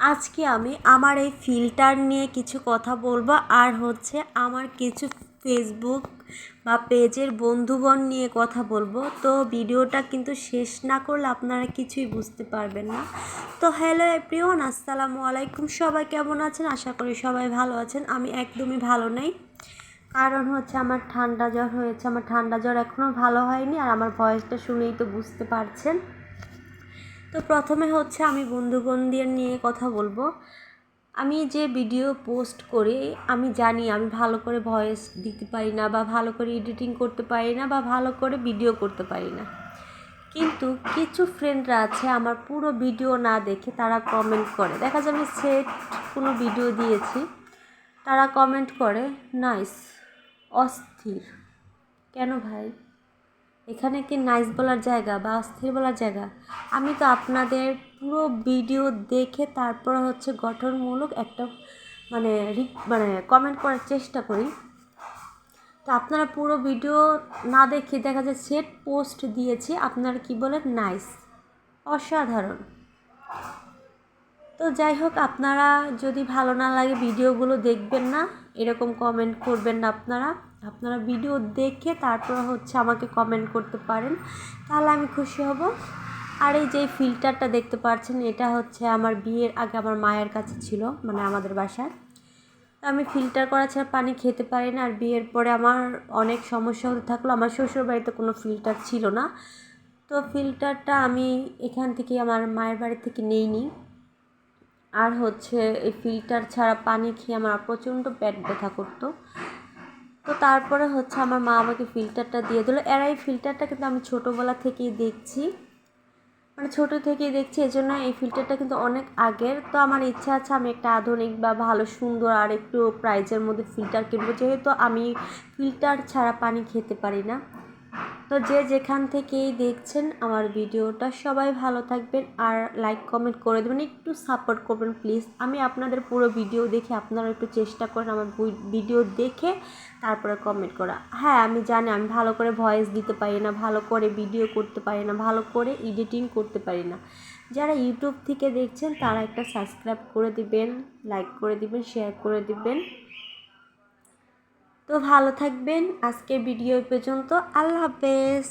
আজকে আমি আমার এই ফিল্টার নিয়ে কিছু কথা বলব আর হচ্ছে আমার কিছু ফেসবুক বা পেজের বন্ধুগণ নিয়ে কথা বলব। তো ভিডিওটা কিন্তু শেষ না করলে আপনারা কিছুই বুঝতে পারবেন না। তো হ্যালো এভরিওয়ান আসসালামু আলাইকুম। সবাই কেমন আছেন? আশা করি সবাই ভালো আছেন। আমি একদমই ভালো নেই। কারণ হচ্ছে আমার ঠান্ডা জ্বর হয়েছে। আমার ঠান্ডা জ্বর এখনও ভালো হয়নি আর আমার ভয়েসটা শুনেই তো বুঝতে পারছেন। তো প্রথমে হচ্ছে আমি বন্ধুগণদের নিয়ে কথা বলব। আমি যে ভিডিও পোস্ট করি, আমি জানি আমি ভালো করে ভয়েস দিতে পারি না বা ভালো করে এডিটিং করতে পারি না বা ভালো করে ভিডিও করতে পারি না। কিন্তু কিছু ফ্রেন্ডরা আছে, আমার পুরো ভিডিও না দেখে তারা কমেন্ট করে। দেখা যায় আমি সেট কোনো ভিডিও দিয়েছি, তারা কমেন্ট করে নাইস অস্থির। কেন ভাই? এখানে কি নাইস বলার জায়গা বা অস্থির বলার জায়গা। আমি তো আপনাদের পুরো ভিডিও দেখে তারপর হচ্ছে গঠনমূলক একটা মানে মানে কমেন্ট করার চেষ্টা করি। তো আপনারা পুরো ভিডিও না দেখে দেখা যায় সেট পোস্ট দিয়েছি, আপনারা কি বলেন নাইস অসাধারণ। তো যাই হোক, আপনারা যদি ভালো না লাগে ভিডিওগুলো দেখবেন না, এরকম কমেন্ট করবেন না আপনারা। আপনারা ভিডিও দেখে তারপর হচ্ছে আমাকে কমেন্ট করতে পারেন, তাহলে আমি খুশি হব। আর এই যে ফিল্টারটা দেখতে পাচ্ছেন, এটা হচ্ছে আমার বিয়ের আগে আমার মায়ের কাছে ছিল মানে আমাদের বাসায়। আমি ফিল্টার করা ছাড়া পানি খেতে পারি না, আর বিয়ের পরে আমার অনেক সমস্যা হতে থাকল, আমার শ্বশুর বাড়িতে কোনো ফিল্টার ছিল না। তো ফিল্টারটা আমি এখান থেকে আমার মায়ের বাড়ি থেকে নেইনি। আর হচ্ছে এই ফিল্টার ছাড়া পানি খেয়ে আমার প্রচণ্ড পেট ব্যথা করতো। তারপরে হচ্ছে আমার মা আমাকে ফিল্টারটা দিয়ে দিল। এর এই ফিল্টারটা কিন্তু আমি ছোটোবেলা থেকেই দেখছি। মানে ছোটো থেকেই দেখছি এই জন্য এই ফিল্টারটা কিন্তু অনেক আগের। তো আমার ইচ্ছা আছে আমি একটা আধুনিক বা ভালো, সুন্দর আর একটু প্রাইজের মধ্যে ফিল্টার কিনবো। যেহেতু আমি ফিল্টার ছাড়া পানি খেতে পারি না। তো যে যেখান থেকেই দেখছেন আমার ভিডিওটা, সবাই ভালো থাকবেন আর লাইক কমেন্ট করে দেবেন, একটু সাপোর্ট করবেন প্লিজ আমি আপনাদের পুরো ভিডিও দেখে আপনারা একটু চেষ্টা করেন আমার ভিডিও দেখে তারপরে কমেন্ট করা। হ্যাঁ আমি জানি আমি ভালো করে ভয়েস দিতে পারি না, ভালো করে ভিডিও করতে পারি না, ভালো করে এডিটিং করতে পারি না। যারা ইউটিউব থেকে দেখছেন তারা একটা সাবস্ক্রাইব করে দিবেন লাইক করে দিবেন শেয়ার করে দিবেন। তো ভালো থাকবেন। আজকে ভিডিও পর্যন্ত। আল্লাহ হাফেজ।